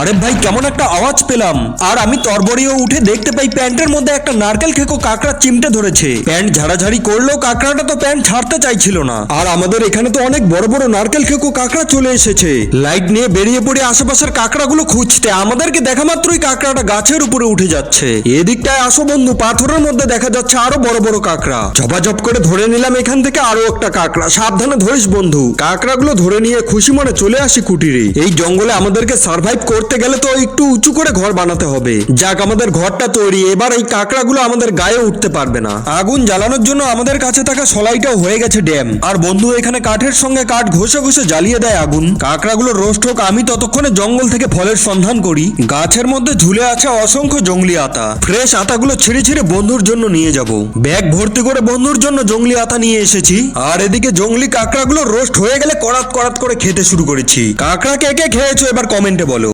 আরে ভাই, কেমন একটা আওয়াজ পেলাম। আর আমি তরবরিও উঠে দেখতে পাই প্যান্টের মধ্যে একটা নারকেল খেকো কাকড়া চিমটে ধরেছে। প্যান্ট ঝাড়াঝাড়ি করলেও কাকড়াটা তো প্যান্ট ছাড়তে চাইছিল না। আর আমাদের এখানে তো অনেক বড় বড় নারকেল খেকো কাকড়া চলে এসেছে। লাইট নিয়ে বেরিয়ে পড়ে আশেপাশের কাকড়াগুলো খুঁজতে আমাদেরকে দেখা মাত্রই কাকড়াটা গাছের উপরে উঠে যাচ্ছে। এদিকটায় আসো বন্ধু, পাথরের মধ্যে দেখা যাচ্ছে আরও বড় বড় কাকড়া। ঝপাঝপ করে ধরে নিলাম এখান থেকে আরও একটা কাঁকড়া। সাবধানে ধরিস বন্ধু। কাকড়াগুলো ধরে নিয়ে খুশি মনে চলে আসি কুটিরে। এই জঙ্গলে আমাদেরকে সার্ভাইভ করতে গেলে তো একটু উঁচু করে ঘর বানাতে হবে। যাক, আমাদের ঘরটা তৈরি। এবার এই কাকড়াগুলো আমাদের গায়ে উঠতে পারবে না। আগুন জ্বালানোর জন্য আমাদের কাছে থাকা সলাইটাও হয়ে গেছে ড্যাম। আর বন্ধু, এখানে কাঠের সঙ্গে কাঠ ঘষে ঘষে জ্বালিয়ে দেয় আগুন। কাকড়াগুলো রোস্ট হোক, আমি ততক্ষণে জঙ্গল থেকে ফলের সন্ধান করি। গাছের মধ্যে ঝুলে আছে অসংখ্য জঙ্গলি আতা। ফ্রেশ আতাগুলো ছিঁড়ে ছিঁড়ে বন্ধুর জন্য নিয়ে যাব। ব্যাগ ভর্তি করে বন্ধুর জন্য জঙ্গলি আতা নিয়ে এসেছি। আর এদিকে জঙ্গলি কাকড়াগুলো রোস্ট হয়ে গেলে করাত করাত করে খেতে শুরু করেছি। কাঁকড়া কে কে খেয়েছো এবার কমেন্টে বলো।